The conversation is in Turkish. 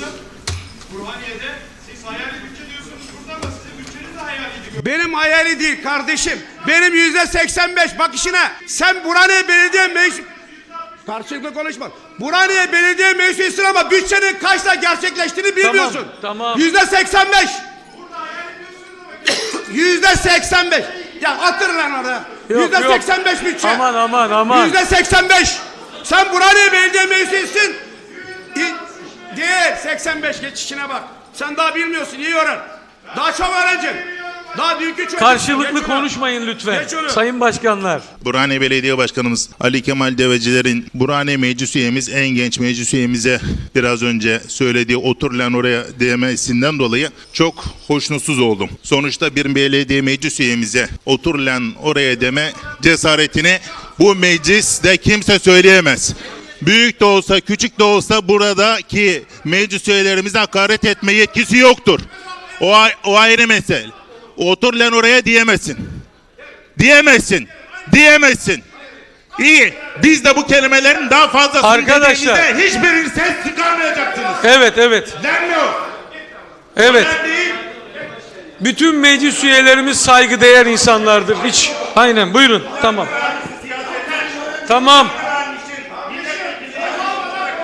nasıl? Burhaniye'de siz hayali bütçe diyorsunuz burada ama sizin bütçeniz de hayaliydi. Benim hayali değil kardeşim. Benim yüzde 85 bak işine. Sen Burhaniye Belediye Meclis... Karşılıklı konuşma. Burhaniye Belediye Meclisi'sin ama bütçenin kaçta gerçekleştiğini bilmiyorsun. tamam. Yüzde 85. Yüzde 85. Ya atır lan oraya. Yüzde yok. 85 bütçe. Aman aman aman. Yüzde 85. Sen Burhaniye Belediye Meclisi'sin. İ- Değil. 85 geç işine bak. Sen daha bilmiyorsun. iyi öğren. Daha çok öğreneceksin. Daha büyük çocuk. Karşılıklı Geç konuşmayın lütfen. Sayın başkanlar. Burhaniye Belediye Başkanımız Ali Kemal Deveciler'in Burhaniye Meclis Üyemiz en genç meclis üyemize biraz önce söylediği otur lan oraya demesinden dolayı çok hoşnutsuz oldum. Sonuçta bir belediye meclis üyemize otur lan oraya deme cesaretini bu mecliste kimse söyleyemez. Büyük de olsa küçük de olsa buradaki meclis üyelerimize hakaret etme yetkisi yoktur. O, o ayrı mesele. Otur lan oraya diyemezsin. Diyemezsin. Diyemezsin. İyi. Biz de bu kelimelerin daha fazla Arkadaşlar. hiçbirini ses çıkarmayacaksınız. Evet evet. Lan yok. Evet. Bütün meclis üyelerimiz saygıdeğer insanlardır. Hiç. Aynen buyurun. Tamam. Tamam.